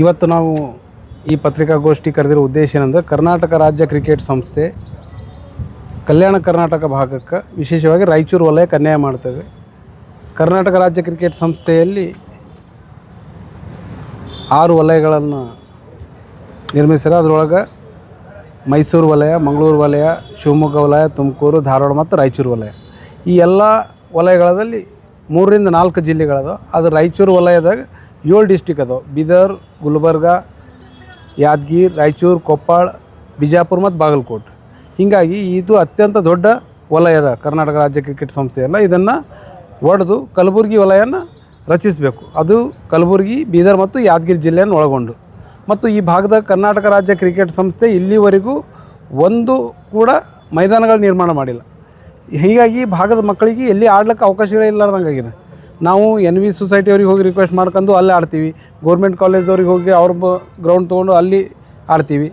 ಇವತ್ತು ನಾವು ಈ ಪತ್ರಿಕಾಗೋಷ್ಠಿ ಕರೆದಿರೋ ಉದ್ದೇಶ ಏನಂದರೆ ಕರ್ನಾಟಕ ರಾಜ್ಯ ಕ್ರಿಕೆಟ್ ಸಂಸ್ಥೆ ಕಲ್ಯಾಣ ಕರ್ನಾಟಕ ಭಾಗಕ್ಕೆ ವಿಶೇಷವಾಗಿ ರಾಯಚೂರು ವಲಯಕ್ಕೆ ಅನ್ಯಾಯ ಮಾಡ್ತೇವೆ ಕರ್ನಾಟಕ ರಾಜ್ಯ ಕ್ರಿಕೆಟ್ ಸಂಸ್ಥೆಯಲ್ಲಿ ಆರು ವಲಯಗಳನ್ನು ನಿರ್ಮಿಸಿದ ಅದರೊಳಗೆ ಮೈಸೂರು ವಲಯ, ಮಂಗಳೂರು ವಲಯ, ಶಿವಮೊಗ್ಗ ವಲಯ, ತುಮಕೂರು, ಧಾರವಾಡ ಮತ್ತು ರಾಯಚೂರು ವಲಯ. ಈ ಎಲ್ಲ ವಲಯಗಳಲ್ಲಿ ಮೂರರಿಂದ ನಾಲ್ಕು ಜಿಲ್ಲೆಗಳದು ಅದು ರಾಯಚೂರು ವಲಯದಾಗ ಏಳು ಡಿಸ್ಟಿಕ್ ಅದು. ಬೀದರ್, ಗುಲ್ಬರ್ಗ, ಯಾದಗಿರಿ, ರಾಯಚೂರು, ಕೊಪ್ಪಳ, ಬಿಜಾಪುರ ಮತ್ತು ಬಾಗಲಕೋಟೆ. ಹೀಗಾಗಿ ಇದು ಅತ್ಯಂತ ದೊಡ್ಡ ವಲಯದ ಕರ್ನಾಟಕ ರಾಜ್ಯ ಕ್ರಿಕೆಟ್ ಸಂಸ್ಥೆಯಲ್ಲ ಇದನ್ನು ಒಡೆದು ಕಲಬುರಗಿ ವಲಯನ ರಚಿಸಬೇಕು. ಅದು ಕಲಬುರಗಿ, ಬೀದರ್ ಮತ್ತು ಯಾದಗಿರಿ ಜಿಲ್ಲೆಯನ್ನು ಒಳಗೊಂಡು. ಮತ್ತು ಈ ಭಾಗದ ಕರ್ನಾಟಕ ರಾಜ್ಯ ಕ್ರಿಕೆಟ್ ಸಂಸ್ಥೆ ಇಲ್ಲಿವರೆಗೂ ಒಂದು ಕೂಡ ಮೈದಾನಗಳ ನಿರ್ಮಾಣ ಮಾಡಿಲ್ಲ. ಹೀಗಾಗಿ ಭಾಗದ ಮಕ್ಕಳಿಗೆ ಎಲ್ಲಿ ಆಡ್ಲಿಕ್ಕೆ ಅವಕಾಶಗಳೇ ಇಲ್ಲಾರ್ದಂಗಾಗಿದೆ. ನಾವು ಎನ್ ವಿ ಸೊಸೈಟಿಯವ್ರಿಗೆ ಹೋಗಿ ರಿಕ್ವೆಸ್ಟ್ ಮಾಡ್ಕೊಂಡು ಅಲ್ಲೇ ಆಡ್ತೀವಿ. ಗೌರ್ಮೆಂಟ್ ಕಾಲೇಜ್ದವ್ರಿಗೆ ಹೋಗಿ ಅವ್ರ ಗ್ರೌಂಡ್ ತೊಗೊಂಡು ಅಲ್ಲಿ ಆಡ್ತೀವಿ.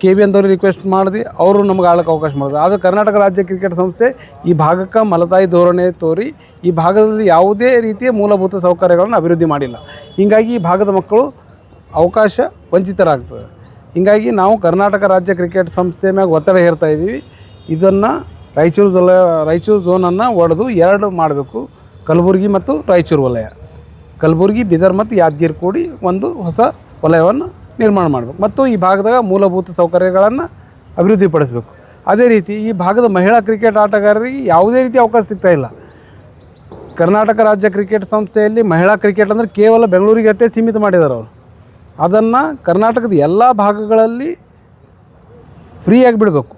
ಕೆ ಬಿ ಅಂತವ್ರಿಗೆ ರಿಕ್ವೆಸ್ಟ್ ಮಾಡಿದ್ವಿ ಅವರು ನಮ್ಗೆ ಆಡೋಕ್ಕೆ ಅವಕಾಶ ಮಾಡಿದ್ರು. ಆದರೆ ಕರ್ನಾಟಕ ರಾಜ್ಯ ಕ್ರಿಕೆಟ್ ಸಂಸ್ಥೆ ಈ ಭಾಗಕ್ಕೆ ಮಲತಾಯಿ ಧೋರಣೆ ತೋರಿ ಈ ಭಾಗದಲ್ಲಿ ಯಾವುದೇ ರೀತಿಯ ಮೂಲಭೂತ ಸೌಕರ್ಯಗಳನ್ನು ಅಭಿವೃದ್ಧಿ ಮಾಡಿಲ್ಲ. ಹೀಗಾಗಿ ಈ ಭಾಗದ ಮಕ್ಕಳು ಅವಕಾಶ ವಂಚಿತರಾಗ್ತದೆ. ಹೀಗಾಗಿ ನಾವು ಕರ್ನಾಟಕ ರಾಜ್ಯ ಕ್ರಿಕೆಟ್ ಸಂಸ್ಥೆ ಮ್ಯಾಗ ಒತ್ತಡ ಹೇರ್ತಾ ಇದ್ದೀವಿ ಇದನ್ನು ರಾಯಚೂರು ಜಲ ರಾಯಚೂರು ಝೋನನ್ನು ಒಡೆದು ಎರಡು ಮಾಡಬೇಕು. ಕಲಬುರಗಿ ಮತ್ತು ರಾಯಚೂರು ವಲಯ. ಕಲಬುರಗಿ, ಬೀದರ್ ಮತ್ತು ಯಾದಗಿರಿ ಕೂಡಿ ಒಂದು ಹೊಸ ವಲಯವನ್ನು ನಿರ್ಮಾಣ ಮಾಡಬೇಕು. ಮತ್ತು ಈ ಭಾಗದಾಗ ಮೂಲಭೂತ ಸೌಕರ್ಯಗಳನ್ನು ಅಭಿವೃದ್ಧಿಪಡಿಸಬೇಕು. ಅದೇ ರೀತಿ ಈ ಭಾಗದ ಮಹಿಳಾ ಕ್ರಿಕೆಟ್ ಆಟಗಾರರಿಗೆ ಯಾವುದೇ ರೀತಿ ಅವಕಾಶ ಸಿಗ್ತಾ ಇಲ್ಲ. ಕರ್ನಾಟಕ ರಾಜ್ಯ ಕ್ರಿಕೆಟ್ ಸಂಸ್ಥೆಯಲ್ಲಿ ಮಹಿಳಾ ಕ್ರಿಕೆಟ್ ಅಂದರೆ ಕೇವಲ ಬೆಂಗಳೂರಿಗೆ ಅಷ್ಟೇ ಸೀಮಿತ ಮಾಡಿದ್ದಾರೆ ಅವರು. ಅದನ್ನು ಕರ್ನಾಟಕದ ಎಲ್ಲ ಭಾಗಗಳಲ್ಲಿ ಫ್ರೀಯಾಗಿ ಬಿಡಬೇಕು.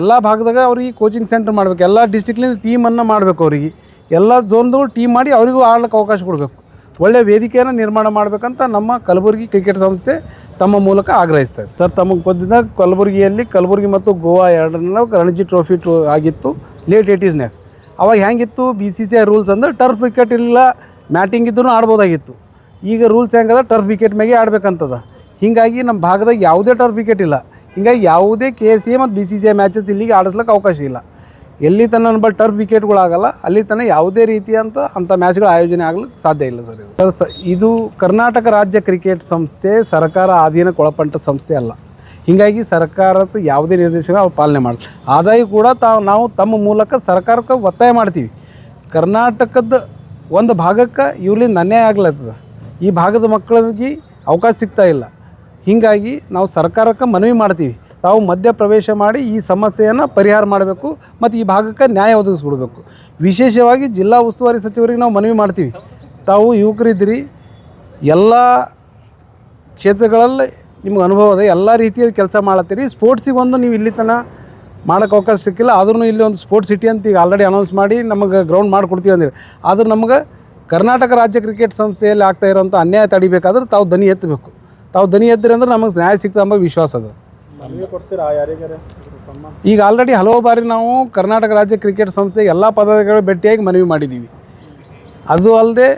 ಎಲ್ಲ ಭಾಗದಾಗ ಅವ್ರಿಗೆ ಕೋಚಿಂಗ್ ಸೆಂಟರ್ ಮಾಡಬೇಕು. ಎಲ್ಲ ಡಿಸ್ಟಿಕ್ಲಿಂದ ಟೀಮನ್ನು ಮಾಡಬೇಕು ಅವರಿಗೆ. ಎಲ್ಲ ಝೋನ್ದವರು ಟೀಮ್ ಮಾಡಿ ಅವರಿಗೂ ಆಡಲಿಕ್ಕೆ ಅವಕಾಶ ಕೊಡಬೇಕು. ಒಳ್ಳೆಯ ವೇದಿಕೆಯನ್ನು ನಿರ್ಮಾಣ ಮಾಡಬೇಕಂತ ನಮ್ಮ ಕಲಬುರಗಿ ಕ್ರಿಕೆಟ್ ಸಂಸ್ಥೆ ತಮ್ಮ ಮೂಲಕ ಆಗ್ರಹಿಸ್ತಾ ಇದೆ. ಸರ್ ತಮಗೆ ಗೊತ್ತಿದ್ದ ಕಲಬುರಗಿಯಲ್ಲಿ ಕಲಬುರಗಿ ಮತ್ತು ಗೋವಾ ಎರಡನ್ನ ರಣಜಿ ಟ್ರೋಫಿ ಟ್ರೋ ಆಗಿತ್ತು. ಲೇಟ್ ಏಟೀಸ್ನ್ಯಾಗ ಅವಾಗ ಹೆಂಗಿತ್ತು? B C C I rules ಅಂದ್ರೆ ಟರ್ಫ್ ವಿಕೆಟ್ ಇಲ್ಲ ಮ್ಯಾಟಿಂಗ್ ಇದ್ದರೂ ಆಡ್ಬೋದಾಗಿತ್ತು. ಈಗ ರೂಲ್ಸ್ ಹೆಂಗದ? ಟರ್ಫ್ ವಿಕೆಟ್ ಮ್ಯಾಗೆ ಆಡ್ಬೇಕಂತದ. ಹೀಗಾಗಿ ನಮ್ಮ ಭಾಗದಾಗ ಯಾವುದೇ ಟರ್ಫ್ ವಿಕೆಟ್ ಇಲ್ಲ. ಹಿಂಗಾಗಿ ಯಾವುದೇ ಕೆ ಸಿ ಎ ಮತ್ತು B C C I matches ಇಲ್ಲಿಗೆ ಆಡಿಸ್ಲಿಕ್ಕೆ ಅವಕಾಶ ಇಲ್ಲ. ಎಲ್ಲಿ ತನ ಬಳಿ ಟರ್ಫ್ ವಿಕೆಟ್ಗಳಾಗಲ್ಲ ಅಲ್ಲಿ ತನಕ ಯಾವುದೇ ರೀತಿಯಂತ ಅಂಥ ಮ್ಯಾಚ್ಗಳ ಆಯೋಜನೆ ಆಗ್ಲಿಕ್ಕೆ ಸಾಧ್ಯ ಇಲ್ಲ ಸರ್ ಇದು. ಸರ್, ಇದು ಕರ್ನಾಟಕ ರಾಜ್ಯ ಕ್ರಿಕೆಟ್ ಸಂಸ್ಥೆ ಸರ್ಕಾರ ಅಧೀನಕ್ಕೆ ಒಳಪಟ್ಟ ಸಂಸ್ಥೆ ಅಲ್ಲ. ಹೀಗಾಗಿ ಸರ್ಕಾರದ ಯಾವುದೇ ನಿರ್ದೇಶನ ಅವ್ರು ಪಾಲನೆ ಮಾಡಲ್ಲ ಆದಾಯ ಕೂಡ ತಾವು ನಾವು ತಮ್ಮ ಮೂಲಕ ಸರ್ಕಾರಕ್ಕೆ ಒತ್ತಾಯ ಮಾಡ್ತೀವಿ. ಕರ್ನಾಟಕದ ಒಂದು ಭಾಗಕ್ಕೆ ಇವ್ರಿಂದ ಅನ್ಯಾಯ ಆಗ್ಲತ್ತದ. ಈ ಭಾಗದ ಮಕ್ಕಳಿಗೆ ಅವಕಾಶ ಸಿಗ್ತಾ ಇಲ್ಲ. ಹೀಗಾಗಿ ನಾವು ಸರ್ಕಾರಕ್ಕೆ ಮನವಿ ಮಾಡ್ತೀವಿ. ತಾವು ಮಧ್ಯ ಪ್ರವೇಶ ಮಾಡಿ ಈ ಸಮಸ್ಯೆಯನ್ನು ಪರಿಹಾರ ಮಾಡಬೇಕು ಮತ್ತು ಈ ಭಾಗಕ್ಕೆ ನ್ಯಾಯ ಒದಗಿಸ್ಕೊಡ್ಬೇಕು. ವಿಶೇಷವಾಗಿ ಜಿಲ್ಲಾ ಉಸ್ತುವಾರಿ ಸಚಿವರಿಗೆ ನಾವು ಮನವಿ ಮಾಡ್ತೀವಿ. ತಾವು ಯುವಕರಿದ್ದೀರಿ. ಎಲ್ಲ ಕ್ಷೇತ್ರಗಳಲ್ಲಿ ನಿಮ್ಗೆ ಅನುಭವ ಇದೆ. ಎಲ್ಲ ರೀತಿಯಲ್ಲಿ ಕೆಲಸ ಮಾಡತ್ತೀರಿ ಸ್ಪೋರ್ಟ್ಸಿಗೆ ಒಂದು ನೀವು ಇಲ್ಲಿ ತನಕ ಮಾಡೋಕ್ಕೆ ಅವಕಾಶ ಸಿಕ್ಕಿಲ್ಲ. ಆದ್ರೂ ಇಲ್ಲಿ ಒಂದು ಸ್ಪೋರ್ಟ್ಸ್ ಸಿಟಿ ಅಂತ ಈಗ ಆಲ್ರೆಡಿ ಅನೌನ್ಸ್ ಮಾಡಿ ನಮಗೆ ಗ್ರೌಂಡ್ ಮಾಡಿಕೊಡ್ತೀವಿ ಅಂದಿರಿ. ಆದ್ರೆ ನಮಗೆ ಕರ್ನಾಟಕ ರಾಜ್ಯ ಕ್ರಿಕೆಟ್ ಸಂಸ್ಥೆಯಲ್ಲಿ ಆಗ್ತಾ ಇರೋಂಥ ಅನ್ಯಾಯ ತಡಿಬೇಕಾದ್ರೆ ತಾವು ದನಿ ಎತ್ತಬೇಕು. ತಾವು ದನಿ ಎತ್ತಿರಿ ಅಂದ್ರೆ ನಮಗೆ ನ್ಯಾಯ ಸಿಗ್ತದೆ ಎಂಬ ವಿಶ್ವಾಸ ಅದು. ಈಗ ಆಲ್ರೆಡಿ ಹಲವು ಬಾರಿ ನಾವು ಕರ್ನಾಟಕ ರಾಜ್ಯ ಕ್ರಿಕೆಟ್ ಸಂಸ್ಥೆ ಎಲ್ಲ ಪದಾಧಿಕಾರಿಗಳು ಭೇಟಿಯಾಗಿ ಮನವಿ ಮಾಡಿದ್ದೀವಿ ಅದು ಅಲ್ಲದೆ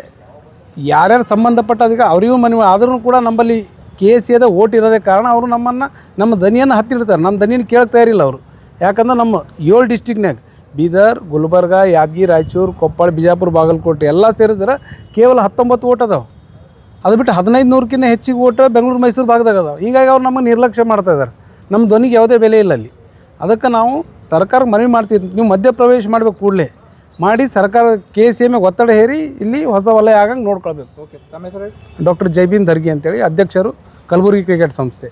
ಯಾರ್ಯಾರು ಸಂಬಂಧಪಟ್ಟ ಅದಕ್ಕೆ ಅವರಿಗೂ ಮನವಿ ಆದರೂ ಕೂಡ ನಮ್ಮಲ್ಲಿ ಕೆ ಎ ಸಿ ಅದ ಓಟ್ ಇರೋದೇ ಕಾರಣ ಅವರು ನಮ್ಮನ್ನು ನಮ್ಮ ದನಿಯನ್ನು ಹತ್ತಿಡ್ತಾರೆ ನಮ್ಮ ದನಿಯನ್ನು ಕೇಳ್ತಾ ಇರಲಿಲ್ಲ ಅವರು. ಯಾಕಂದ್ರೆ ನಮ್ಮ ಏಳು ಡಿಸ್ಟಿಕ್ನಾಗ ಬೀದರ್, ಗುಲ್ಬರ್ಗ, ಯಾದಗಿರಿ, ರಾಯಚೂರು, ಕೊಪ್ಪಳ, ಬಿಜಾಪುರ, ಬಾಗಲಕೋಟೆ ಎಲ್ಲ ಸೇರಿದ್ರೆ ಕೇವಲ ಹತ್ತೊಂಬತ್ತು ಓಟ್ ಅದಾವೆ. ಅದು ಬಿಟ್ಟು ಹದಿನೈದು ನೂರಕ್ಕಿಂತ ಹೆಚ್ಚಿಗೆ ಓಟ್ ಬೆಂಗಳೂರು, ಮೈಸೂರು ಭಾಗದಾಗ ಅದಾವೆ. ಹೀಗಾಗಿ ಅವ್ರು ನಮಗೆ ನಿರ್ಲಕ್ಷ್ಯ ಮಾಡ್ತಾ ಇದ್ದಾರೆ. ನಮ್ಮ ಧ್ವನಿಗೆ ಯಾವುದೇ ಬೆಲೆ ಇಲ್ಲ ಅಲ್ಲಿ. ಅದಕ್ಕೆ ನಾವು ಸರ್ಕಾರಕ್ಕೆ ಮನವಿ ಮಾಡ್ತೀವಿ ನೀವು ಮಧ್ಯಪ್ರವೇಶ ಮಾಡಬೇಕು ಕೂಡಲೇ. ಮಾಡಿ ಸರ್ಕಾರ ಕೆ ಸಿ ಎಮ್ಗೆ ಒತ್ತಡ ಹೇರಿ ಇಲ್ಲಿ ಹೊಸ ವಲಯ ಆಗಂಗೆ ನೋಡ್ಕೊಳ್ಬೇಕು. ಓಕೆ ಡಾಕ್ಟರ್ ಜೈಬೀನ್ ದರ್ಗಿ ಅಂತೇಳಿ ಅಧ್ಯಕ್ಷರು ಕಲಬುರಗಿ ಕ್ರಿಕೆಟ್ ಸಂಸ್ಥೆ.